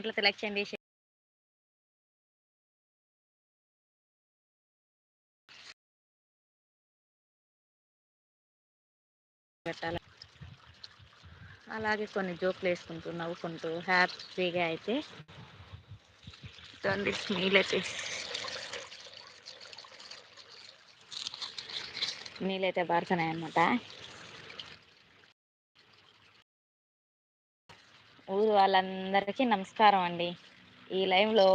నచ్చినట్లయితే లైక్ చేయండి. పెట్టాలి. అలాగే కొన్ని జోకులు వేసుకుంటూ నవ్వుకుంటూ హ్యాపీగా అయితే చూడండి నీళ్ళైతే నీళ్ళైతే బారుతున్నాయి అన్నమాట ఊరు వాళ్ళందరికీ నమస్కారం అండి. ఈ లైవ్లో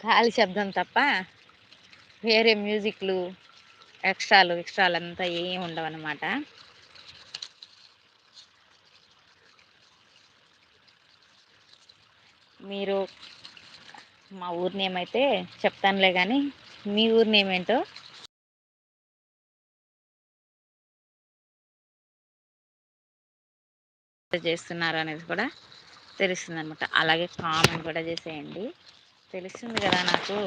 గాలి శబ్దం తప్ప వేరే మ్యూజిక్లు ఎక్స్ట్రాలు ఎక్స్ట్రాలు అంతా ఏమి ఉండవన్నమాట. మీరు మా ఊరి నేమ్ అయితే చెప్తానులే కానీ మీ ఊరి నేమ్ ఏంటో చేస్తున్నారు అనేది కూడా తెలుస్తుంది అనమాట అలాగే కామెంట్ కూడా చేసేయండి. తెలుస్తుంది కదా నాకు.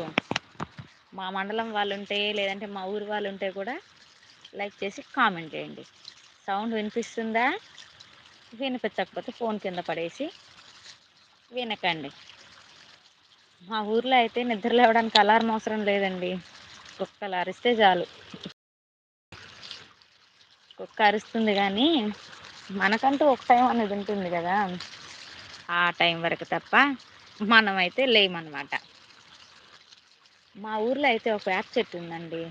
మా మండలం వాళ్ళు ఉంటే లేదంటే మా ఊరు వాళ్ళు ఉంటే కూడా లైక్ చేసి కామెంట్ చేయండి. సౌండ్ వినిపిస్తుందా? వినిపించకపోతే ఫోన్ కింద పడేసి వినకండి. మా ఊర్లో అయితే నిద్ర లేవడానికి అలారం అవసరం లేదండి. కుక్కలు అరిస్తే చాలు. కుక్క అరుస్తుంది కానీ మనకంటూ ఒక టైం అనేది ఉంటుంది కదా. ఆ టైం వరకు తప్ప మనమైతే లేమన్నమాట మా ఊర్లో అయితే ఒక వేప చెట్టు ఉందండి.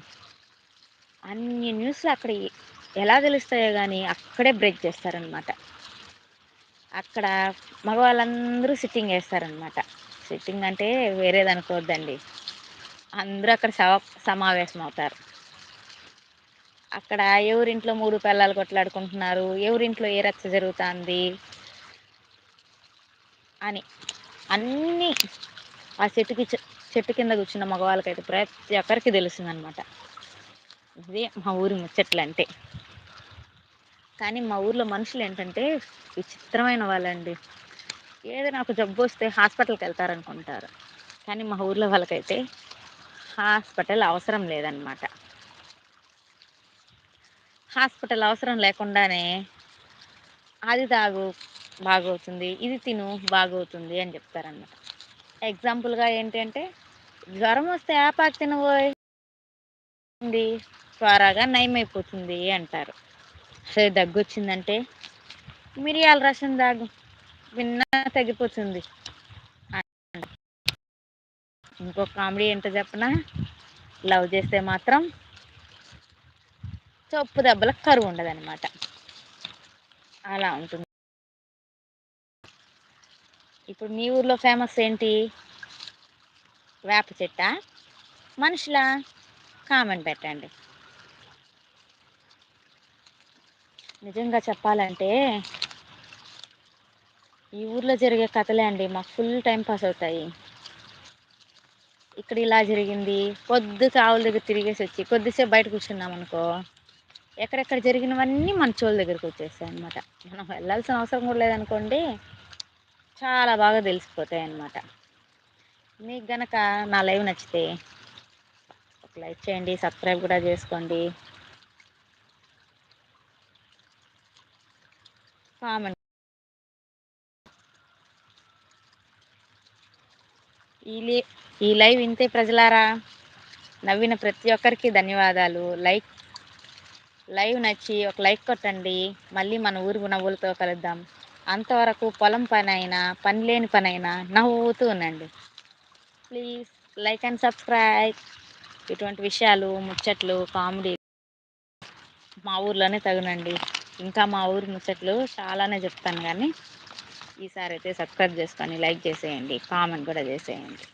అన్ని న్యూస్లు అక్కడ ఎలా తెలుస్తాయో కానీ అక్కడే బ్రేక్ చేస్తారనమాట. అక్కడ మగవాళ్ళందరూ సిట్టింగ్ వేస్తారనమాట. సిట్టింగ్ అంటే వేరేది అనుకోవద్దండి. అందరూ అక్కడ సమ సమావేశం అవుతారు అక్కడ ఎవరింట్లో మూడు పిల్లలు కొట్లాడుకుంటున్నారు? ఎవరింట్లో ఏ రచ్చ జరుగుతుంది? అని. అన్నీ ఆ చెట్టుకి చెట్టు కింద కూర్చున్న మగవాళ్ళకైతే ప్రతి ఒక్కరికి తెలుస్తుందనమాట ఇదే మా ఊరి ముచ్చట్లు అంటే కానీ మా ఊర్లో మనుషులు ఏంటంటే విచిత్రమైన వాళ్ళండి. ఏదైనా ఒక జబ్బు వస్తే హాస్పిటల్కి వెళ్తారనుకుంటారు. కానీ మా ఊర్లో వాళ్ళకైతే హాస్పిటల్ అవసరం లేదనమాట. హాస్పిటల్ అవసరం లేకుండానే అది తాగు బాగవుతుంది ఇది తిను బాగవుతుంది అని చెప్తారనమాట ఎగ్జాంపుల్గా ఏంటి అంటే జ్వరం వస్తే ఆపాకు తినబోయ్? ఉంది త్వరగా నయమైపోతుంది అంటారు. సరే దగ్గొచ్చిందంటే మిరియాల రసం తాగు విన్నా తగ్గిపోతుంది. ఇంకొక కామెడీ ఏంటో చెప్పనా? లవ్ చేస్తే మాత్రం చప్పు దెబ్బలకు కరువు ఉండదన్నమాట. అలా ఉంటుంది. ఇప్పుడు మీ ఊర్లో ఫేమస్ ఏంటి? వేప చెట్ట? మనుషులా? కామెంట్ పెట్టండి. నిజంగా చెప్పాలంటే ఈ ఊర్లో జరిగే కథలే అండి. మాకు ఫుల్ టైం పాస్ అవుతాయి. ఇక్కడ ఇలా జరిగింది. పొద్దు ఆవుల దగ్గర తిరిగేసి వచ్చి కొద్దిసేపు బయట కూర్చున్నాం అనుకో ఎక్కడెక్కడ జరిగినవన్నీ మన చోళ్ళ దగ్గరికి వచ్చేస్తాయి అనమాట మనం వెళ్ళాల్సిన అవసరం కూడా లేదనుకోండి చాలా బాగా తెలిసిపోతాయి అన్నమాట మీకు గనక నా లైవ్ నచ్చితే ఒక లైక్ చేయండి సబ్స్క్రైబ్ కూడా చేసుకోండి. కామెంట్. ఈ ఈ లైవ్ ఇంతే ప్రజలారా. నవ్విన ప్రతి ఒక్కరికి ధన్యవాదాలు. లైక్ లైవ్ నచ్చి ఒక లైక్ కొట్టండి. మళ్ళీ మన ఊరు నవ్వులతో కలుద్దాం. అంతవరకు పొలం పని అయినా పని లేని పని అయినా నవ్వుతూ ఉండండి. Please like and subscribe. ఇటువంటి విషయాలు ముచ్చట్లు కామెడీ మా ఊర్లోనే తగునండి. ఇంకా మా ఊరి ముచ్చట్లు చాలానే చెప్తాను కానీ ఈసారి అయితే సబ్స్క్రైబ్ చేసుకొని లైక్ చేసేయండి. కామెంట్ కూడా చేసేయండి.